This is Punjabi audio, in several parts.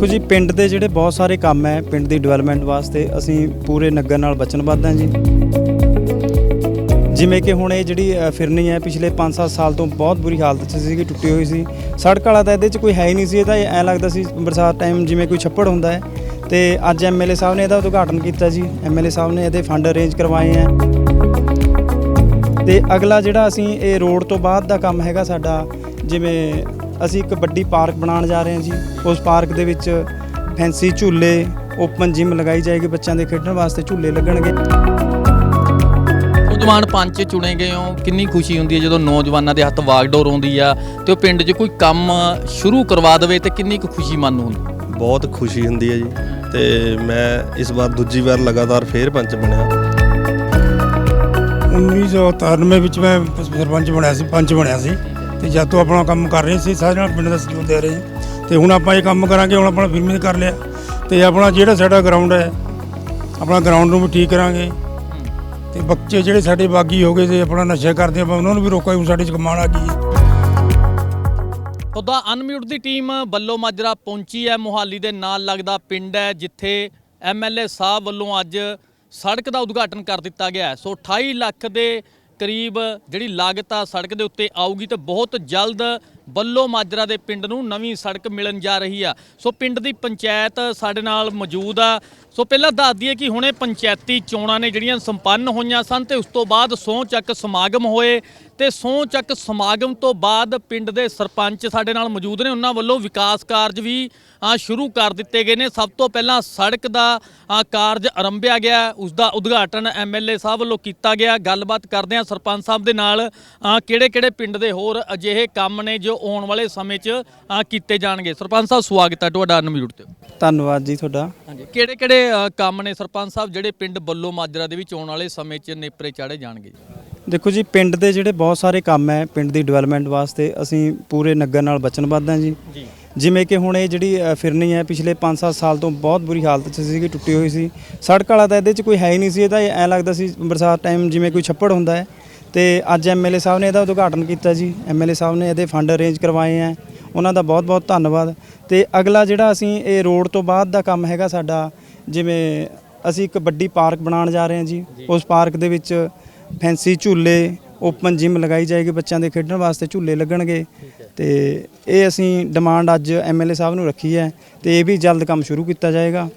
ਦੇਖੋ ਜੀ, ਪਿੰਡ ਦੇ ਜਿਹੜੇ ਬਹੁਤ ਸਾਰੇ ਕੰਮ ਹੈ, ਪਿੰਡ ਦੀ ਡਿਵੈਲਪਮੈਂਟ ਵਾਸਤੇ ਅਸੀਂ ਪੂਰੇ ਨਗਰ ਨਾਲ ਵਚਨਬੱਧ ਹਾਂ ਜੀ। ਜਿਵੇਂ ਕਿ ਹੁਣ ਇਹ ਜਿਹੜੀ ਫਿਰਨੀ ਹੈ, ਪਿਛਲੇ 5-7 ਸਾਲ ਤੋਂ ਬਹੁਤ ਬੁਰੀ ਹਾਲਤ 'ਚ ਸੀਗੀ, ਟੁੱਟੀ ਹੋਈ ਸੀ। ਸੜਕ ਵਾਲਾ ਤਾਂ ਇਹਦੇ 'ਚ ਕੋਈ ਹੈ ਹੀ ਨਹੀਂ ਸੀ, ਇਹ ਤਾਂ ਐਂ ਲੱਗਦਾ ਸੀ ਬਰਸਾਤ ਟਾਈਮ ਜਿਵੇਂ ਕੋਈ ਛੱਪੜ ਹੁੰਦਾ ਹੈ। ਤੇ ਅੱਜ ਐਮਐਲਏ ਸਾਹਿਬ ਨੇ ਇਹਦਾ ਉਦਘਾਟਨ ਕੀਤਾ ਜੀ। ਐਮਐਲਏ ਸਾਹਿਬ ਨੇ ਇਹਦੇ ਫੰਡ ਅਰੇਂਜ ਕਰਵਾਏ ਹੈ। ਤੇ ਅਗਲਾ ਜਿਹੜਾ ਅਸੀਂ ਇਹ ਰੋਡ ਤੋਂ ਬਾਅਦ ਦਾ ਕੰਮ ਹੈਗਾ ਸਾਡਾ, ਜਿਵੇਂ ਅਸੀਂ ਇੱਕ ਵੱਡੀ ਪਾਰਕ ਬਣਾਉਣ ਜਾ ਰਹੇ ਹਾਂ ਜੀ। ਉਸ ਪਾਰਕ ਦੇ ਵਿੱਚ ਫੈਂਸੀ ਝੂਲੇ ਓਪਨ ਜਿਮ ਲਗਾਈ ਜਾਏਗੀ ਬੱਚਿਆਂ ਦੇ ਖੇਡਣ ਵਾਸਤੇ ਝੂਲੇ ਲੱਗਣਗੇ। ਨੌਜਵਾਨ ਪੰਚ ਚੁਣੇ ਗਏ ਹੋ ਕਿੰਨੀ ਖੁਸ਼ੀ ਹੁੰਦੀ ਹੈ ਜਦੋਂ ਨੌਜਵਾਨਾਂ ਦੇ ਹੱਥ ਵਾਗਡੋਰ ਆਉਂਦੀ ਆ ਤੇ ਉਹ ਪਿੰਡ 'ਚ ਕੋਈ ਕੰਮ ਸ਼ੁਰੂ ਕਰਵਾ ਦੇਵੇ ਤੇ ਕਿੰਨੀ ਕੁ ਖੁਸ਼ੀ ਮਨ ਨੂੰ ਹੁੰਦੀ? ਬਹੁਤ ਖੁਸ਼ੀ ਹੁੰਦੀ ਹੈ ਜੀ ਤੇ ਮੈਂ ਇਸ ਵਾਰ ਦੂਜੀ ਵਾਰ ਲਗਾਤਾਰ ਫੇਰ ਪੰਚ ਬਣਿਆ। 1993 ਵਿੱਚ ਮੈਂ ਸਰਪੰਚ ਬਣਿਆ ਸੀ ਪੰਚ ਬਣਿਆ ਸੀ। ਤੇ ਜਦ ਤੋਂ ਆਪਣਾ ਕੰਮ ਕਰ ਰਹੇ ਸੀ, ਸਾਰੇ ਨਾਲ ਪਿੰਡ ਦਾ ਸਹਿਯੋਗ ਦੇ ਰਹੇ ਹਾਂ। ਤੇ ਹੁਣ ਆਪਾਂ ਇਹ ਕੰਮ ਕਰਾਂਗੇ, ਹੁਣ ਆਪਣਾ ਫਿਰਮੀ ਕਰ ਲਿਆ। ਤੇ ਆਪਣਾ ਜਿਹੜਾ ਸਾਡਾ ਗਰਾਊਂਡ ਹੈ, ਆਪਣਾ ਗਰਾਊਂਡ ਨੂੰ ਵੀ ਠੀਕ ਕਰਾਂਗੇ। ਤੇ ਬੱਚੇ ਜਿਹੜੇ ਸਾਡੇ ਬਾਗੀ ਹੋ ਗਏ ਤੇ ਆਪਣਾ ਨਸ਼ਾ ਕਰਦੇ ਆਪਾਂ ਉਹਨਾਂ ਨੂੰ ਵੀ ਰੋਕਾਂਗੇ ਹੁਣ ਸਾਡੇ ਚ ਕਮਾਣ ਆ ਗਈ ਹੈ। ਉਹਦਾ ਅਨਮਿਊਟ ਦੀ ਟੀਮ ਬੱਲੋ ਮਾਜਰਾ ਪਹੁੰਚੀ ਹੈ, ਮੁਹਾਲੀ ਦੇ ਨਾਲ ਲੱਗਦਾ ਪਿੰਡ ਹੈ, ਜਿੱਥੇ ਐਮਐਲਏ ਸਾਹਿਬ ਵੱਲੋਂ ਅੱਜ ਸੜਕ ਦਾ ਉਦਘਾਟਨ ਕਰ ਦਿੱਤਾ ਗਿਆ ਸੋ 28 ਲੱਖ ਦੇ ਕਰੀਬ ਜਿਹੜੀ ਲਾਗਤ ਆ ਸੜਕ ਦੇ ਉੱਤੇ ਆਊਗੀ ਤੇ ਬਹੁਤ ਜਲਦ ਬੱਲੋ ਮਾਜਰਾ ਦੇ ਪਿੰਡ ਨੂੰ ਨਵੀਂ ਸੜਕ ਮਿਲਣ ਜਾ ਰਹੀ ਆ। ਸੋ ਪਿੰਡ ਦੀ ਪੰਚਾਇਤ ਸਾਡੇ ਨਾਲ ਮੌਜੂਦ ਆ। ਸੋ ਪਹਿਲਾਂ ਦੱਸ ਦਈਏ ਕਿ ਹੁਣੇ ਪੰਚਾਇਤੀ ਚੋਣਾਂ ਨੇ ਜਿਹੜੀਆਂ ਸੰਪੰਨ ਹੋਈਆਂ ਸਨ ਤੇ ਉਸ ਤੋਂ ਬਾਅਦ ਸਹੁੰ ਚੱਕ ਸਮਾਗਮ ਹੋਏ ਤੇ ਸਹੁੰ ਚੱਕ ਸਮਾਗਮ ਤੋਂ ਬਾਅਦ ਪਿੰਡ ਦੇ ਸਰਪੰਚ ਸਾਡੇ ਨਾਲ ਮੌਜੂਦ ਨੇ। ਉਹਨਾਂ ਵੱਲੋਂ ਵਿਕਾਸ ਕਾਰਜ ਵੀ ਸ਼ੁਰੂ ਕਰ ਦਿੱਤੇ ਗਏ ਨੇ। ਸਭ ਤੋਂ ਪਹਿਲਾਂ ਸੜਕ ਦਾ ਕਾਰਜ ਆਰੰਭਿਆ ਗਿਆ। ਉਸ ਦਾ ਉਦਘਾਟਨ ਐਮਐਲਏ ਸਾਹਿਬ ਵੱਲੋਂ ਕੀਤਾ ਗਿਆ। ਗੱਲਬਾਤ ਕਰਦੇ ਹਾਂ ਸਰਪੰਚ ਸਾਹਿਬ ਦੇ ਨਾਲ। ਕਿਹੜੇ ਕਿਹੜੇ ਪਿੰਡ ਦੇ ਹੋਰ ਅਜਿਹੇ ਕੰਮ ਨੇ ਜੋ ਆਉਣ ਵਾਲੇ ਸਮੇਂ 'ਚ ਅ, ਕੀਤੇ ਜਾਣਗੇ। ਸਰਪੰਚ ਸਾਹਿਬ ਸਵਾਗਤ ਹੈ ਤੁਹਾਡਾ ਅਨਮਿਊਟ ਤੇ। ਧੰਨਵਾਦ ਜੀ ਤੁਹਾਡਾ। ਹਾਂਜੀ। ਕਿਹੜੇ ਕਿਹੜੇ ਕੰਮ ਨੇ ਸਰਪੰਚ ਸਾਹਿਬ ਜਿਹੜੇ ਪਿੰਡ ਬੱਲੋ ਮਾਜਰਾ ਦੇ ਵਿੱਚ ਆਉਣ ਵਾਲੇ ਸਮੇਂ 'ਚ ਨੇਪਰੇ ਚਾੜੇ ਜਾਣਗੇ? ਦੇਖੋ ਜੀ ਪਿੰਡ ਦੇ ਜਿਹੜੇ ਬਹੁਤ ਸਾਰੇ ਕੰਮ ਹੈ ਪਿੰਡ ਦੀ ਡਿਵੈਲਪਮੈਂਟ ਵਾਸਤੇ ਅਸੀਂ ਪੂਰੇ ਨਗਰ ਨਾਲ ਵਚਨਬੱਧ ਹਾਂ ਜੀ। ਜੀ। ਜਿਵੇਂ ਕਿ ਹੁਣ ਇਹ ਜਿਹੜੀ ਅ, ਫਿਰਨੀ ਹੈ ਪਿਛਲੇ 5-7 ਸਾਲ ਤੋਂ ਬਹੁਤ ਬੁਰੀ ਹਾਲਤ 'ਚ ਸੀਗੀ ਟੁੱਟੀ ਹੋਈ ਸੀ। ਸੜਕ ਵਾਲਾ ਤਾਂ ਇਹਦੇ 'ਚ ਕੋਈ ਹੈ ਹੀ ਨਹੀਂ ਸੀ ਇਹ ਤਾਂ ਐਂ ਲੱਗਦਾ ਸੀ ਬਰਸਾਤ ਟਾਈਮ ਜਿਵੇਂ ਕੋਈ ਛੱਪੜ ਹੁੰਦਾ ਹੈ। ਤੇ ਅੱਜ ਐਮਐਲਏ ਸਾਹਿਬ ਨੇ ਇਹਦਾ ਉਦਘਾਟਨ ਕੀਤਾ ਜੀ। ਐਮਐਲਏ ਸਾਹਿਬ ਨੇ ਇਹਦੇ ਫੰਡ ਅਰੇਂਜ ਕਰਵਾਏ ਹੈ। ਉਹਨਾਂ ਦਾ ਬਹੁਤ-ਬਹੁਤ ਧੰਨਵਾਦ। ਤੇ ਅਗਲਾ ਜਿਹੜਾ ਅਸੀਂ ਇਹ ਰੋਡ ਤੋਂ ਬਾਅਦ ਦਾ ਕੰਮ ਹੈਗਾ ਸਾਡਾ ਜਿਵੇਂ ਅਸੀਂ ਇੱਕ ਵੱਡੀ ਪਾਰਕ ਬਣਾਉਣ ਜਾ ਰਹੇ ਹਾਂ ਜੀ। ਉਸ ਪਾਰਕ ਦੇ ਵਿੱਚ ਫੈਂਸੀ ਝੂਲੇ ਓਪਨ ਜਿਮ ਲਗਾਈ ਜਾਏਗੀ ਬੱਚਿਆਂ ਦੇ ਖੇਡਣ ਵਾਸਤੇ ਝੂਲੇ ਲੱਗਣਗੇ। ਤੇ ਇਹ ਅਸੀਂ ਡਿਮਾਂਡ ਅੱਜ ਐਮਐਲਏ ਸਾਹਿਬ ਨੂੰ ਰੱਖੀ ਹੈ। ਤੇ ਇਹ ਵੀ ਜਲਦ ਕੰਮ ਸ਼ੁਰੂ ਕੀਤਾ ਜਾਏਗਾ।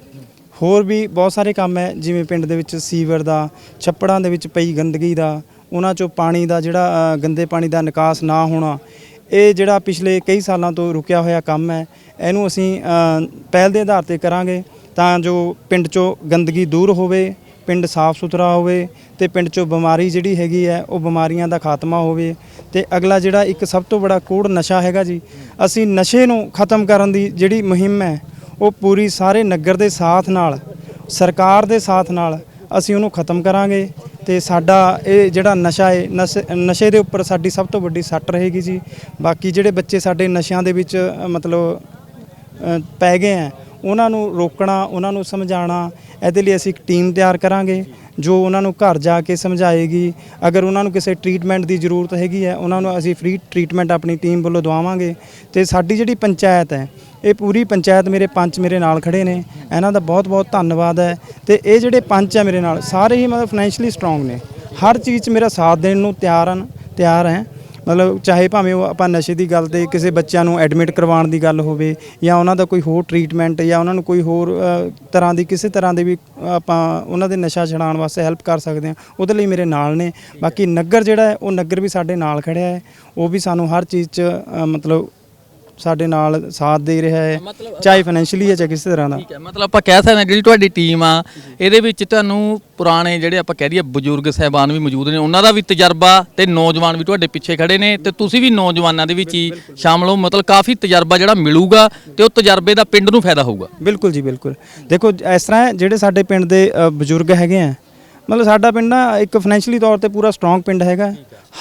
ਹੋਰ ਵੀ ਬਹੁਤ ਸਾਰੇ ਕੰਮ ਹੈ ਜਿਵੇਂ ਪਿੰਡ ਦੇ ਵਿੱਚ ਸੀਵਰ ਦਾ ਛੱਪੜਾਂ ਦੇ ਵਿੱਚ ਪਈ ਗੰਦਗੀ ਦਾ ਉਹਨਾਂ ਚੋਂ ਪਾਣੀ ਦਾ ਜਿਹੜਾ ਗੰਦੇ ਪਾਣੀ ਦਾ ਨਿਕਾਸ ਨਾ ਹੋਣਾ, ਇਹ ਜਿਹੜਾ ਪਿਛਲੇ ਕਈ ਸਾਲਾਂ ਤੋਂ ਰੁਕਿਆ ਹੋਇਆ ਕੰਮ ਹੈ, ਇਹਨੂੰ ਅਸੀਂ ਪਹਿਲ ਦੇ ਆਧਾਰ ਤੇ ਕਰਾਂਗੇ ਤਾਂ ਜੋ ਪਿੰਡ ਚੋਂ ਗੰਦਗੀ ਦੂਰ ਹੋਵੇ, ਪਿੰਡ ਸਾਫ਼ ਸੁਥਰਾ ਹੋਵੇ ਤੇ ਪਿੰਡ ਚੋਂ ਬਿਮਾਰੀ ਜਿਹੜੀ ਹੈਗੀ ਹੈ, ਉਹ ਬਿਮਾਰੀਆਂ ਦਾ ਖਾਤਮਾ ਹੋਵੇ ਤੇ ਅਗਲਾ ਜਿਹੜਾ ਇੱਕ ਸਭ ਤੋਂ ਬੜਾ ਕੋੜ ਨਸ਼ਾ ਹੈਗਾ ਜੀ, ਅਸੀਂ ਨਸ਼ੇ ਨੂੰ ਖਤਮ ਕਰਨ ਦੀ ਜਿਹੜੀ ਮੁਹਿੰਮ ਹੈ, ਉਹ ਪੂਰੀ ਸਾਰੇ ਨਗਰ ਦੇ ਸਾਥ ਨਾਲ, ਸਰਕਾਰ ਦੇ ਸਾਥ ਨਾਲ ਅਸੀਂ ਉਹਨੂੰ ਖਤਮ ਕਰਾਂਗੇ ਤੇ ਸਾਡਾ ਇਹ ਜਿਹੜਾ ਨਸ਼ਾ ਹੈ ਨਸ਼ੇ- ਨਸ਼ੇ ਦੇ ਉੱਪਰ ਸਾਡੀ ਸਭ ਤੋਂ ਵੱਡੀ ਸੱਟ ਰਹੇਗੀ ਜੀ। ਬਾਕੀ ਜਿਹੜੇ ਬੱਚੇ ਸਾਡੇ ਨਸ਼ਿਆਂ ਦੇ ਵਿੱਚ ਮਤਲਬ ਪੈ ਗਏ ਆ ਉਹਨਾਂ ਨੂੰ ਰੋਕਣਾ, ਉਹਨਾਂ ਨੂੰ ਸਮਝਾਉਣਾ, ਇਹਦੇ ਲਈ ਅਸੀਂ ਇੱਕ ਟੀਮ ਤਿਆਰ ਕਰਾਂਗੇ, ਜੋ ਉਹਨਾਂ ਨੂੰ ਘਰ ਜਾ ਕੇ ਸਮਝਾਏਗੀ। ਅਗਰ ਉਹਨਾਂ ਨੂੰ ਕਿਸੇ ਟ੍ਰੀਟਮੈਂਟ ਦੀ ਜ਼ਰੂਰਤ ਹੈਗੀ ਹੈ, ਉਹਨਾਂ ਨੂੰ ਅਸੀਂ ਫ੍ਰੀ ਟ੍ਰੀਟਮੈਂਟ ਆਪਣੀ ਟੀਮ ਵੱਲੋਂ ਦਵਾਵਾਂਗੇ। ਤੇ ਸਾਡੀ ਜਿਹੜੀ ਪੰਚਾਇਤ ਹੈ, ਇਹ ਪੂਰੀ ਪੰਚਾਇਤ ਮੇਰੇ ਪੰਚ ਮੇਰੇ ਨਾਲ ਖੜੇ ਨੇ। ਇਹਨਾਂ ਦਾ ਬਹੁਤ ਬਹੁਤ ਧੰਨਵਾਦ ਹੈ। ਤੇ ਇਹ ਜਿਹੜੇ ਪੰਚ ਹੈ ਮੇਰੇ ਨਾਲ, ਸਾਰੇ ਹੀ ਮਤਲਬ ਫਾਈਨੈਂਸ਼ਲੀ ਸਟਰੋਂਗ ਨੇ। ਹਰ ਚੀਜ਼ 'ਚ ਮੇਰਾ ਸਾਥ ਦੇਣ ਨੂੰ ਤਿਆਰ ਹਨ, ਤਿਆਰ ਹੈ। ਮਤਲਬ ਚਾਹੇ ਭਾਵੇਂ ਉਹ ਆਪਾਂ ਨਸ਼ੇ ਦੀ ਗੱਲ ਤੇ ਕਿਸੇ ਬੱਚਿਆਂ ਨੂੰ ਐਡਮਿਟ ਕਰਵਾਉਣ ਦੀ ਗੱਲ ਹੋਵੇ ਜਾਂ ਉਹਨਾਂ ਦਾ ਕੋਈ ਹੋਰ ਟ੍ਰੀਟਮੈਂਟ ਜਾਂ ਉਹਨਾਂ ਨੂੰ ਕੋਈ ਹੋਰ ਤਰ੍ਹਾਂ ਦੀ ਕਿਸੇ ਤਰ੍ਹਾਂ ਦੇ ਵੀ ਆਪਾਂ ਉਹਨਾਂ ਦੇ ਨਸ਼ਾ ਛਡਾਉਣ ਵਾਸਤੇ ਹੈਲਪ ਕਰ ਸਕਦੇ ਹਾਂ, ਉਹਦੇ ਲਈ ਮੇਰੇ ਨਾਲ ਨੇ। ਬਾਕੀ ਨਗਰ ਜਿਹੜਾ ਹੈ, ਉਹ ਨਗਰ ਵੀ ਸਾਡੇ ਨਾਲ ਖੜਿਆ ਹੈ। ਉਹ ਵੀ ਸਾਨੂੰ ਹਰ ਚੀਜ਼ 'ਚ ਮਤਲਬ ਸਾਡੇ ਨਾਲ ਸਾਥ ਦੇ ਰਿਹਾ ਹੈ ਮਤਲਬ ਚਾਹੇ ਫਾਈਨੈਂਸ਼ੀਅਲੀ ਹੈ ਚਾਹੇ ਕਿਸੇ ਤਰ੍ਹਾਂ ਦਾ। ਠੀਕ ਹੈ ਮਤਲਬ ਆਪਾਂ ਕਹਿ ਸਕਦੇ ਹਾਂ ਜਿਹੜੀ ਤੁਹਾਡੀ ਟੀਮ ਆ ਇਹਦੇ ਵਿੱਚ ਤੁਹਾਨੂੰ ਪੁਰਾਣੇ ਜਿਹੜੇ ਆਪਾਂ ਕਹਿ ਦਈਏ ਬਜ਼ੁਰਗ ਸਹਿਬਾਨ ਵੀ ਮੌਜੂਦ ਨੇ ਉਹਨਾਂ ਦਾ ਵੀ ਤਜਰਬਾ ਤੇ ਨੌਜਵਾਨ ਵੀ ਤੁਹਾਡੇ ਪਿੱਛੇ ਖੜੇ ਨੇ ਤੇ ਤੁਸੀਂ ਵੀ ਨੌਜਵਾਨਾਂ ਦੇ ਵਿੱਚ ਹੀ ਸ਼ਾਮਲ ਹੋ ਮਤਲਬ ਕਾਫੀ ਤਜਰਬਾ ਜਿਹੜਾ ਮਿਲੂਗਾ ਤੇ ਉਹ ਤਜਰਬੇ ਦਾ ਪਿੰਡ ਨੂੰ ਫਾਇਦਾ ਹੋਊਗਾ। ਬਿਲਕੁਲ ਜੀ ਬਿਲਕੁਲ। ਦੇਖੋ ਇਸ ਤਰ੍ਹਾਂ ਹੈ ਜਿਹੜੇ ਸਾਡੇ ਪਿੰਡ ਦੇ ਅ, ਬਜ਼ੁਰਗ ਹੈਗੇ ਆ ਮਤਲਬ ਸਾਡਾ ਪਿੰਡ ਨਾ ਇੱਕ ਫਾਈਨੈਂਸ਼ੀਅਲੀ ਤੌਰ ਤੇ ਪੂਰਾ ਸਟਰੋਂਗ ਪਿੰਡ ਹੈਗਾ।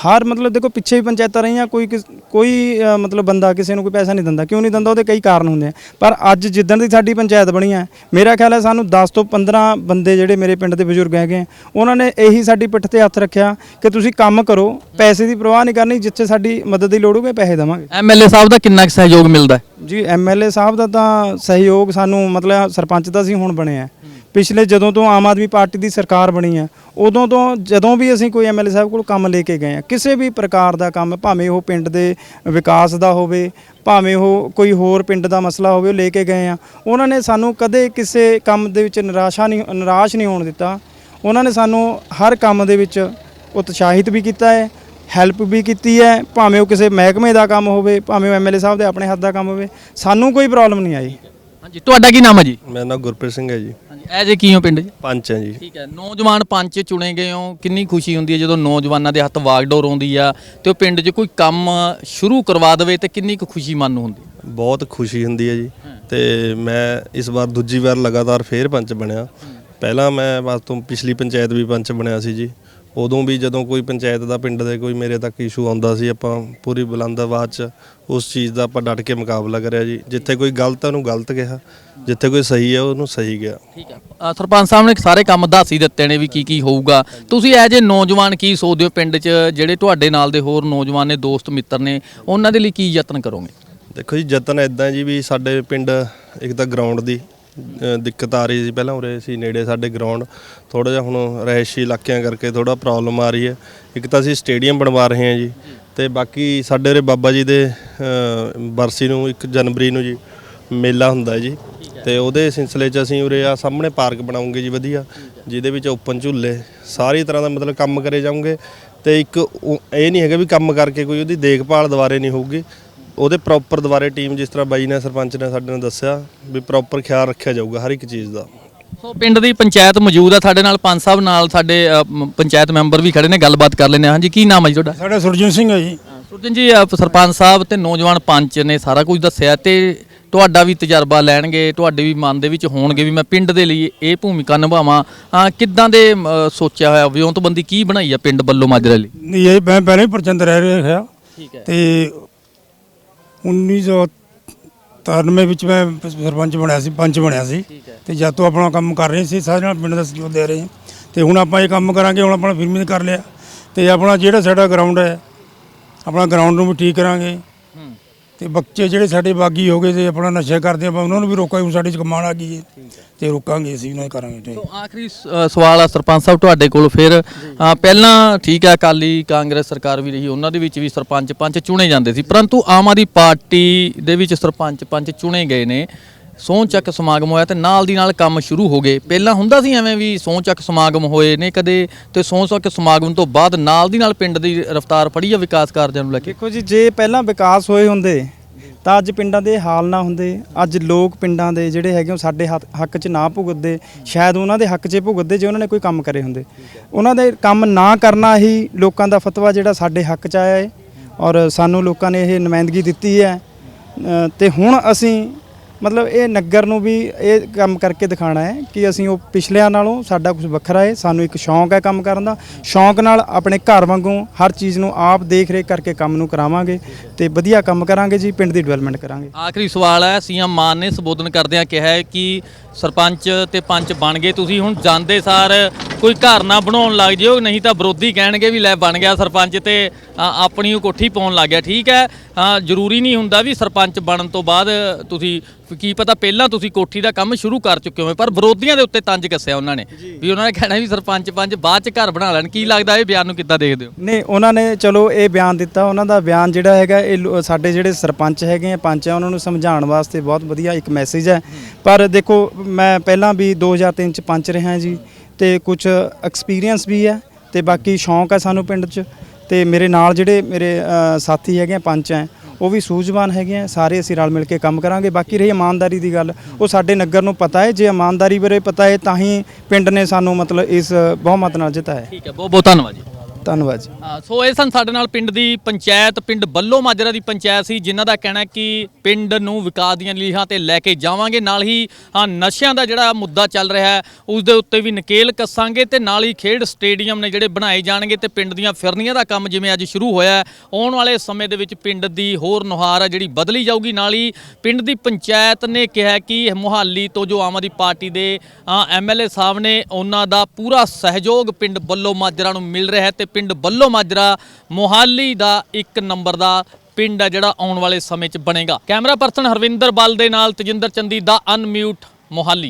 ਹਰ ਮਤਲਬ ਦੇਖੋ ਪਿੱਛੇ ਵੀ ਪੰਚਾਇਤਾਂ ਰਹੀਆਂ ਕੋਈ ਕੋਈ ਮਤਲਬ ਬੰਦਾ ਕਿਸੇ ਨੂੰ ਕੋਈ ਪੈਸਾ ਨਹੀਂ ਦਿੰਦਾ। ਕਿਉਂ ਨਹੀਂ ਦਿੰਦਾ? ਉਹਦੇ ਕਈ ਕਾਰਨ ਹੁੰਦੇ ਆ। ਪਰ ਅੱਜ ਜਿੱਦਣ ਦੀ ਸਾਡੀ ਪੰਚਾਇਤ ਬਣੀ ਹੈ ਮੇਰਾ ਖਿਆਲ ਹੈ ਸਾਨੂੰ 10 ਤੋਂ 15 ਬੰਦੇ ਜਿਹੜੇ ਮੇਰੇ ਪਿੰਡ ਦੇ ਬਜ਼ੁਰਗ ਹੈਗੇ ਉਹਨਾਂ ਨੇ ਇਹੀ ਸਾਡੀ ਪਿੱਠ ਤੇ ਹੱਥ ਰੱਖਿਆ ਕਿ ਤੁਸੀਂ ਕੰਮ ਕਰੋ ਪੈਸੇ ਦੀ ਪਰਵਾਹ ਨਹੀਂ ਕਰਨੀ ਜਿੱਥੇ ਸਾਡੀ ਮਦਦ ਦੀ ਲੋੜ ਹੋਵੇ ਪੈਸੇ ਦੇਵਾਂਗੇ। ਐਮਐਲਏ ਸਾਹਿਬ ਦਾ ਕਿੰਨਾ ਕੁ ਸਹਿਯੋਗ ਮਿਲਦਾ ਜੀ ਐਮਐਲਏ ਸਾਹਿਬ ਦਾ ਤਾਂ ਸਹਿਯੋਗ ਸਾਨੂੰ ਮਤਲਬ ਸਰਪੰਚ ਦਾ ਸੀ ਹੁਣ ਬਣੇ ਆ ਪਿਛਲੇ ਜਦੋਂ ਤੋਂ ਆਮ ਆਦਮੀ ਪਾਰਟੀ ਦੀ ਸਰਕਾਰ ਬਣੀ ਹੈ, ਉਦੋਂ ਤੋਂ ਜਦੋਂ ਵੀ ਅਸੀਂ ਕੋਈ ਐਮਐਲਏ ਸਾਹਿਬ ਕੋਲ ਕੰਮ ਲੈ ਕੇ ਗਏ ਆ ਕਿਸੇ ਵੀ ਪ੍ਰਕਾਰ ਦਾ ਕੰਮ, ਭਾਵੇਂ ਉਹ ਪਿੰਡ ਦੇ ਵਿਕਾਸ ਦਾ ਹੋਵੇ, ਭਾਵੇਂ ਉਹ ਕੋਈ ਹੋਰ ਪਿੰਡ ਦਾ ਮਸਲਾ ਹੋਵੇ, ਉਹ ਲੈ ਕੇ ਗਏ ਆ ਉਹਨਾਂ ਨੇ ਸਾਨੂੰ ਕਦੇ ਕਿਸੇ ਕੰਮ ਦੇ ਵਿੱਚ ਨਿਰਾਸ਼ਾ ਨਹੀਂ, ਨਿਰਾਸ਼ ਨਹੀਂ ਹੋਣ ਦਿੱਤਾ। ਉਹਨਾਂ ਨੇ ਸਾਨੂੰ ਹਰ ਕੰਮ ਦੇ ਵਿੱਚ ਉਤਸ਼ਾਹਿਤ ਵੀ ਕੀਤਾ ਹੈ, ਹੈਲਪ ਵੀ ਕੀਤੀ ਹੈ, ਭਾਵੇਂ ਉਹ ਕਿਸੇ ਮਹਿਕਮੇ ਦਾ ਕੰਮ ਹੋਵੇ, ਭਾਵੇਂ ਉਹ ਐਮਐਲਏ ਸਾਹਿਬ ਦੇ ਆਪਣੇ ਹੱਥ ਦਾ ਕੰਮ ਹੋਵੇ, ਸਾਨੂੰ ਕੋਈ ਪ੍ਰੋਬਲਮ ਨਹੀਂ ਆਈ। ਹਾਂਜੀ ਤੁਹਾਡਾ ਕੀ ਨਾਮ ਹੈ ਜੀ? ਮੇਰਾ ਨਾਮ ਗੁਰਪ੍ਰੀਤ ਸਿੰਘ ਹੈ ਜੀ। ਹਾਂਜੀ ਐਜ ਏ ਕੀ ਹੋ ਪਿੰਡ 'ਚ ਪੰਚ ਹੈ ਜੀ। ਠੀਕ ਹੈ ਨੌਜਵਾਨ ਪੰਚ ਚੁਣੇ ਗਏ ਹੋ ਕਿੰਨੀ ਖੁਸ਼ੀ ਹੁੰਦੀ ਹੈ ਜਦੋਂ ਨੌਜਵਾਨਾਂ ਦੇ ਹੱਥ ਵਾਗਡੋਰ ਆਉਂਦੀ ਆ ਤੇ ਉਹ ਪਿੰਡ 'ਚ ਕੋਈ ਕੰਮ ਸ਼ੁਰੂ ਕਰਵਾ ਦੇਵੇ ਤੇ ਕਿੰਨੀ ਕੁ ਖੁਸ਼ੀ ਮਨ ਨੂੰ ਹੁੰਦੀ ਬਹੁਤ ਖੁਸ਼ੀ ਹੁੰਦੀ ਹੈ ਜੀ। ਤੇ ਮੈਂ ਇਸ ਵਾਰ ਦੂਜੀ ਵਾਰ ਲਗਾਤਾਰ ਫੇਰ ਪੰਚ ਬਣਿਆ। ਪਹਿਲਾਂ ਮੈਂ ਬਸ ਤੋਂ ਪਿਛਲੀ ਪੰਚਾਇਤ ਵੀ ਪੰਚ ਬਣਿਆ ਸੀ ਜੀ। ਉਦੋਂ ਵੀ ਜਦੋਂ ਕੋਈ ਪੰਚਾਇਤ ਦਾ ਪਿੰਡ ਦੇ ਕੋਈ ਮੇਰੇ ਤੱਕ ਇਸ਼ੂ ਆਉਂਦਾ ਸੀ ਆਪਾਂ ਪੂਰੀ ਬੁਲੰਦ ਆਵਾਜ਼ 'ਚ ਉਸ ਚੀਜ਼ ਦਾ ਆਪਾਂ ਡਟ ਕੇ ਮੁਕਾਬਲਾ ਕਰਿਆ ਜੀ। ਜਿੱਥੇ ਕੋਈ ਗਲਤ ਹੈ ਉਹਨੂੰ ਗਲਤ ਕਿਹਾ। ਜਿੱਥੇ ਕੋਈ ਸਹੀ ਹੈ ਉਹਨੂੰ ਸਹੀ ਗਿਆ। ਠੀਕ ਹੈ ਸਰਪੰਚ ਸਾਹਿਬ ਨੇ ਸਾਰੇ ਕੰਮ ਦੱਸ ਹੀ ਦਿੱਤੇ ਨੇ ਵੀ ਕੀ ਕੀ ਹੋਊਗਾ। ਤੁਸੀਂ ਐਜ ਏ ਨੌਜਵਾਨ ਕੀ ਸੋਚਦੇ ਹੋ ਪਿੰਡ 'ਚ ਜਿਹੜੇ ਤੁਹਾਡੇ ਨਾਲ ਦੇ ਹੋਰ ਨੌਜਵਾਨ ਨੇ ਦੋਸਤ ਮਿੱਤਰ ਨੇ ਉਹਨਾਂ ਦੇ ਲਈ ਕੀ ਯਤਨ ਕਰੋਗੇ? ਦੇਖੋ ਜੀ ਯਤਨ ਇਦਾਂ ਜੀ ਵੀ ਸਾਡੇ ਪਿੰਡ ਇੱਕ ਤਾਂ ਗਰਾਊਂਡ ਦੀ ਅ, ਦਿੱਕਤ ਆ ਰਹੀ ਸੀ ਪਹਿਲਾਂ ਉਰੇ ਸੀ ਨੇੜੇ ਸਾਡੇ ਗਰਾਊਂਡ ਥੋੜਾ ਜਿਹਾ ਹੁਣ ਰਹਿਸ਼ੀ ਇਲਾਕਿਆਂ ਕਰਕੇ ਥੋੜਾ ਪ੍ਰੋਬਲਮ ਆ ਰਹੀ ਹੈ। ਇੱਕ ਤਾਂ ਅਸੀਂ ਸਟੇਡੀਅਮ ਬਣਵਾ ਰਹੇ ਹਾਂ ਜੀ ਤੇ ਬਾਕੀ ਸਾਡੇ ਉਰੇ ਬਾਬਾ ਜੀ ਦੇ ਅ, ਬਰਸੀ ਨੂੰ 1 ਜਨਵਰੀ ਨੂੰ ਜੀ ਮੇਲਾ ਹੁੰਦਾ ਹੈ ਜੀ ਤੇ ਉਹਦੇ ਸਿਲਸਿਲੇ 'ਚ ਅਸੀਂ ਉਰੇ ਆ ਸਾਹਮਣੇ ਪਾਰਕ ਬਣਾਉਂਗੇ ਜੀ ਵਧੀਆ ਜਿਹਦੇ ਵਿੱਚ ਓਪਨ ਝੂਲੇ ਸਾਰੀ ਤਰ੍ਹਾਂ ਦਾ ਮਤਲਬ ਕੰਮ ਕਰੇ ਜਾਓਗੇ ਤੇ ਇੱਕ ਉਹ- ਇਹ ਨਹੀਂ ਹੈਗਾ ਵੀ ਕੰਮ ਕਰਕੇ ਕੋਈ ਉਹਦੀ ਦੇਖਭਾਲ ਦੁਬਾਰੇ ਨਹੀਂ ਹੋਊਗੀ ਉਹਦੇ ਪ੍ਰੋਪਰ ਦੁਬਾਰੇ ਟੀਮ ਜਿਸ ਤਰ੍ਹਾਂ ਬਾਈ ਨੇ ਸਰਪੰਚ ਨੇ ਸਾਡੇ ਨੂੰ ਦੱਸਿਆ ਵੀ ਪ੍ਰੋਪਰ ਖਿਆਲ ਰੱਖਿਆ ਜਾਊਗਾ ਹਰ ਇੱਕ ਚੀਜ਼ ਦਾ। ਸੋ ਪਿੰਡ ਦੀ ਪੰਚਾਇਤ ਮੌਜੂਦ ਆ ਸਾਡੇ ਨਾਲ ਪੰਚ ਸਾਹਿਬ ਨਾਲ ਸਾਡੇ ਪੰਚਾਇਤ ਮੈਂਬਰ ਵੀ ਖੜੇ ਨੇ ਗੱਲਬਾਤ ਕਰ ਲੈਂਦੇ ਹਾਂ। ਹਾਂਜੀ ਕੀ ਨਾਮ ਹੈ ਜੀ ਤੁਹਾਡਾ? ਸਾਡਾ ਸੁਰਜੀਤ ਸਿੰਘ ਹੈ ਜੀ। ਸੁਰਜਨ ਜੀ ਸਰਪੰਚ ਸਾਹਿਬ ਤੇ ਨੌਜਵਾਨ ਪੰਚ ਨੇ ਸਾਰਾ ਕੁਝ ਦੱਸਿਆ ਤੇ ਤੁਹਾਡਾ ਵੀ ਤਜਰਬਾ ਲੈਣਗੇ ਤੁਹਾਡੇ ਵੀ ਮਨ ਦੇ ਵਿੱਚ ਹੋਣਗੇ ਵੀ ਮੈਂ ਪਿੰਡ ਦੇ ਲਈ ਇਹ ਭੂਮਿਕਾ ਨਿਭਾਵਾਂ। ਕਿੱਦਾਂ ਦੇ ਸੋਚਿਆ ਹੋਇਆ ਵਿਉਂਤਬੰਦੀ ਕੀ ਬਣਾਈ ਆ ਪਿੰਡ ਵੱਲੋਂ ਮਾਜਰੇ ਲਈ? ਨਹੀਂ ਇਹ ਮੈਂ ਪਹਿਲਾਂ ਹੀ ਪ੍ਰਚੰਦ ਰਹਿ ਰਿਹਾ। ਠੀਕ ਹੈ। ਤੇ 1993 ਵਿੱਚ ਮੈਂ ਸਰਪੰਚ ਬਣਿਆ ਸੀ ਪੰਚ ਬਣਿਆ ਸੀ। ਤੇ ਜਦ ਤੋਂ ਆਪਣਾ ਕੰਮ ਕਰ ਰਹੇ ਸੀ ਸਾਰੇ ਨਾਲ ਪਿੰਡ ਦਾ ਸਹਿਯੋਗ ਦੇ ਰਹੇ ਹਾਂ। ਤੇ ਹੁਣ ਆਪਾਂ ਇਹ ਕੰਮ ਕਰਾਂਗੇ ਹੁਣ ਆਪਣਾ ਫਿਰਮੀ ਕਰ ਲਿਆ। ਤੇ ਆਪਣਾ ਜਿਹੜਾ ਸਾਡਾ ਗਰਾਊਂਡ ਹੈ ਆਪਣਾ ਗਰਾਊਂਡ ਨੂੰ ਵੀ ਠੀਕ ਕਰਾਂਗੇ। ਤੇ ਬੱਚੇ ਜਿਹੜੇ ਸਾਡੇ ਬਾਗੀ ਹੋ ਗਏ ਤੇ ਆਪਣਾ ਨਸ਼ਾ ਕਰਦੇ ਆਪਾਂ ਉਹਨਾਂ ਨੂੰ ਵੀ ਰੋਕਾਂਗੇ ਹੁਣ ਸਾਡੇ ਚ ਕਮਾਣ ਆ ਗਈ ਹੈ ਤੇ ਰੋਕਾਂਗੇ ਅਸੀਂ ਉਹਨਾਂ ਕਰਾਂਗੇ। ਸੋ ਆਖਰੀ ਸ- ਸਵਾਲ ਆ ਸਰਪੰਚ ਸਾਹਿਬ ਤੁਹਾਡੇ ਕੋਲ ਫਿਰ। ਅ, ਪਹਿਲਾਂ ਠੀਕ ਹੈ ਅਕਾਲੀ ਕਾਂਗਰਸ ਸਰਕਾਰ ਵੀ ਰਹੀ ਉਹਨਾਂ ਦੇ ਵਿੱਚ ਵੀ ਸਰਪੰਚ ਪੰਚ ਚੁਣੇ ਜਾਂਦੇ ਸੀ ਪਰੰਤੂ ਆਮ ਆਦਮੀ ਪਾਰਟੀ ਦੇ ਵਿੱਚ ਸਰਪੰਚ ਪੰਚ ਚੁਣੇ ਗਏ ਨੇ। ਸਹੁੰ ਚੱਕ ਸਮਾਗਮ ਹੋਇਆ ਤੇ ਨਾਲ ਦੀ ਨਾਲ ਕੰਮ ਸ਼ੁਰੂ ਹੋ ਗਏ। ਪਹਿਲਾਂ ਹੁੰਦਾ ਸੀ ਐਵੇਂ ਵੀ ਸਹੁੰ ਚੱਕ ਸਮਾਗਮ ਹੋਏ ਨੇ ਕਦੇ ਤੇ ਸਹੁੰ ਚੱਕ ਸਮਾਗਮ ਤੋਂ ਬਾਅਦ ਨਾਲ ਦੀ ਨਾਲ ਪਿੰਡ ਦੀ ਰਫ਼ਤਾਰ ਫੜੀ ਆ ਵਿਕਾਸ ਕਾਰਜਾਂ ਨੂੰ ਲੈ ਕੇ? ਦੇਖੋ ਜੀ ਜੇ ਪਹਿਲਾਂ ਵਿਕਾਸ ਹੋਏ ਹੁੰਦੇ ਤਾਂ ਅੱਜ ਪਿੰਡਾਂ ਦੇ ਹਾਲ ਨਾ ਹੁੰਦੇ। ਅੱਜ ਲੋਕ ਪਿੰਡਾਂ ਦੇ ਜਿਹੜੇ ਹੈਗੇ ਉਹ ਸਾਡੇ ਹੱਥ- ਹੱਕ 'ਚ ਨਾ ਭੁਗਤਦੇ। ਸ਼ਾਇਦ ਉਹਨਾਂ ਦੇ ਹੱਕ 'ਚ ਭੁਗਤਦੇ ਜੇ ਉਹਨਾਂ ਨੇ ਕੋਈ ਕੰਮ ਕਰੇ ਹੁੰਦੇ। ਉਹਨਾਂ ਦੇ ਕੰਮ ਨਾ ਕਰਨਾ ਹੀ ਲੋਕਾਂ ਦਾ ਫਤਵਾ ਜਿਹੜਾ ਸਾਡੇ ਹੱਕ 'ਚ ਆਇਆ ਹੈ ਔਰ ਸਾਨੂੰ ਲੋਕਾਂ ਨੇ ਇਹ ਨੁਮਾਇੰਦਗੀ ਦਿੱਤੀ ਹੈ। ਅ, ਤੇ ਹੁਣ ਅਸੀਂ ਮਤਲਬ ਇਹ ਨਗਰ ਨੂੰ ਵੀ ਇਹ ਕੰਮ ਕਰਕੇ ਦਿਖਾਣਾ ਹੈ ਕਿ ਅਸੀਂ ਉਹ ਪਿਛਲਿਆਂ ਨਾਲੋਂ ਸਾਡਾ ਕੁਝ ਵੱਖਰਾ ਹੈ, ਸਾਨੂੰ ਇੱਕ ਸ਼ੌਂਕ ਹੈ ਕੰਮ ਕਰਨ ਦਾ। ਸ਼ੌਂਕ ਨਾਲ ਆਪਣੇ ਘਰ ਵਾਂਗੂ ਹਰ ਚੀਜ਼ ਨੂੰ ਆਪ ਦੇਖ ਰੇਖ ਕਰਕੇ ਕੰਮ ਨੂੰ ਕਰਾਵਾਂਗੇ ਤੇ ਵਧੀਆ ਕੰਮ ਕਰਾਂਗੇ ਜੀ, ਪਿੰਡ ਦੀ ਡਿਵੈਲਪਮੈਂਟ ਕਰਾਂਗੇ। ਆਖਰੀ ਸਵਾਲ ਹੈ, ਸੀਐਮ ਮਾਨ ਨੇ ਸੰਬੋਧਨ ਕਰਦਿਆਂ ਕਿਹਾ ਹੈ ਕਿ ਸਰਪੰਚ ਤੇ ਪੰਚ ਬਣ ਗਏ ਤੁਸੀਂ, ਹੁਣ ਜਾਂਦੇ ਸਾਰ ਕੋਈ ਘਰ ਨਾ ਬਣਾਉਣ ਲੱਗ ਜਿਓ ਨਹੀਂ ਤਾਂ ਵਿਰੋਧੀ ਕਹਿਣਗੇ ਵੀ ਲੈ ਬਣ ਗਿਆ ਸਰਪੰਚ ਤੇ ਆਪਣੀ ਉਹ ਕੋਠੀ ਪਾਉਣ ਲੱਗ ਗਿਆ। ਠੀਕ ਹੈ ਜ਼ਰੂਰੀ ਨਹੀਂ ਹੁੰਦਾ ਵੀ ਸਰਪੰਚ ਬਣਨ ਤੋਂ ਬਾਅਦ ਤੁਸੀਂ ਕੀ ਪਤਾ ਪਹਿਲਾਂ ਤੁਸੀਂ ਕੋਠੀ ਦਾ ਕੰਮ ਸ਼ੁਰੂ ਕਰ ਚੁੱਕੇ ਹੋਵੇ ਪਰ ਵਿਰੋਧੀਆਂ ਦੇ ਉੱਤੇ ਤੰਜ ਕੱਸਿਆ ਉਹਨਾਂ ਨੇ ਵੀ ਉਹਨਾਂ ਨੇ ਕਹਿਣਾ ਵੀ ਸਰਪੰਚ ਪੰਚ ਬਾਅਦ ਚ ਘਰ ਬਣਾ ਲੈਣ। ਕੀ ਲੱਗਦਾ ਇਹ ਬਿਆਨ ਨੂੰ ਕਿੱਦਾਂ ਦੇਖਦੇ ਹੋ? ਨਹੀਂ ਉਹਨਾਂ ਨੇ ਚਲੋ ਇਹ ਬਿਆਨ ਦਿੱਤਾ ਉਹਨਾਂ ਦਾ ਬਿਆਨ ਜਿਹੜਾ ਹੈਗਾ ਇਹ ਲੋ- ਸਾਡੇ ਜਿਹੜੇ ਸਰਪੰਚ ਹੈਗੇ ਆ ਪੰਚ ਆ ਉਹਨਾਂ ਨੂੰ ਸਮਝਾਉਣ ਵਾਸਤੇ ਬਹੁਤ ਵਧੀਆ ਇੱਕ ਮੈਸੇਜ ਹੈ। ਪਰ ਦੇਖੋ ਮੈਂ ਪਹਿਲਾਂ ਵੀ 2003 ਚ ਪੰਚ ਰਿਹਾ ਜੀ। ਤੇ ਕੁਝ ਐਕਸਪੀਰੀਅੰਸ ਵੀ ਹੈ ਤੇ ਬਾਕੀ ਸ਼ੌਂਕ ਹੈ ਸਾਨੂੰ ਪਿੰਡ 'ਚ ਤੇ ਮੇਰੇ ਨਾਲ ਜਿਹੜੇ ਮੇਰੇ ਸਾਥੀ ਹੈਗੇ ਆ, ਪੰਚ ਹੈ, ਉਹ ਵੀ ਸੂਝਵਾਨ ਹੈਗੇ ਆ, ਸਾਰੇ ਅਸੀਂ ਰਲ ਮਿਲ ਕੇ ਕੰਮ ਕਰਾਂਗੇ। ਬਾਕੀ ਰਹੀ ਇਮਾਨਦਾਰੀ ਦੀ ਗੱਲ, ਉਹ ਸਾਡੇ ਨਗਰ ਨੂੰ ਪਤਾ ਹੈ, ਜੇ ਇਮਾਨਦਾਰੀ ਬਾਰੇ ਪਤਾ ਹੈ ਤਾਂ ਹੀ ਪਿੰਡ ਨੇ ਸਾਨੂੰ ਮਤਲਬ ਇਸ ਬਹੁਮਤ ਨਾਲ ਜਿਤਾਇਆ ਠੀਕ ਹੈ ਬਹੁਤ ਬਹੁਤ ਧੰਨਵਾਦ ਜੀ। ਧੰਨਵਾਦ ਜੀ। ਹਾਂ, ਸੋ ਇਹ ਸਨ ਸਾਡੇ ਨਾਲ ਪਿੰਡ ਦੀ ਪੰਚਾਇਤ ਪਿੰਡ ਬੱਲੋ ਮਾਜਰਾ ਦੀ ਪੰਚਾਇਤ ਸੀ ਜਿਨ੍ਹਾਂ ਦਾ ਕਹਿਣਾ ਹੈ ਕਿ ਪਿੰਡ ਨੂੰ ਵਿਕਾਸ ਦੀਆਂ ਲੀਹਾਂ ਤੇ ਲੈ ਕੇ ਜਾਵਾਂਗੇ। ਨਾਲ ਹੀ ਹਾਂ ਨਸ਼ਿਆਂ ਦਾ ਜਿਹੜਾ ਮੁੱਦਾ ਚੱਲ ਰਿਹਾ ਹੈ ਉਸ ਦੇ ਉੱਤੇ ਵੀ ਨਕੇਲ ਕੱਸਾਂਗੇ ਤੇ ਨਾਲ ਹੀ ਖੇਡ ਸਟੇਡੀਅਮ ਨੇ ਜਿਹੜੇ ਬਣਾਏ ਜਾਣਗੇ ਤੇ ਪਿੰਡ ਦੀਆਂ ਫਿਰਨੀਆਂ ਦਾ ਕੰਮ ਜਿਵੇਂ ਅੱਜ ਸ਼ੁਰੂ ਹੋਇਆ ਹੈ, ਆਉਣ ਵਾਲੇ ਸਮੇਂ ਦੇ ਵਿੱਚ ਪਿੰਡ ਦੀ ਹੋਰ ਨੁਹਾਰ ਹੈ ਜਿਹੜੀ ਬਦਲੀ ਜਾਊਗੀ। ਨਾਲ ਹੀ ਪਿੰਡ ਦੀ ਪੰਚਾਇਤ ਨੇ ਕਿਹਾ ਕਿ ਮੁਹਾਲੀ ਤੋਂ ਜੋ ਆਮ ਆਦਮੀ ਪਾਰਟੀ ਦੇ ਐਮਐਲਏ ਸਾਹਿਬ ਨੇ ਉਹਨਾਂ ਦਾ ਪੂਰਾ ਸਹਿਯੋਗ ਪਿੰਡ ਬੱਲੋ ਮਾਜਰਾ ਨੂੰ ਮਿਲ ਰਿਹਾ ਹੈ ਤੇ ਪਿੰਡ ਬੱਲੋ ਮਾਜਰਾ ਮੋਹਾਲੀ ਦਾ ਇੱਕ ਨੰਬਰ ਦਾ ਪਿੰਡ ਹੈ ਜਿਹੜਾ ਆਉਣ ਵਾਲੇ ਸਮੇਂ 'ਚ ਬਣੇਗਾ। ਕੈਮਰਾ ਪਰਸਨ ਹਰਵਿੰਦਰ ਬਲ ਦੇ ਨਾਲ ਤਜਿੰਦਰ ਚੰਦੀ ਦਾ ਅਨਮਿਊਟ ਮੋਹਾਲੀ।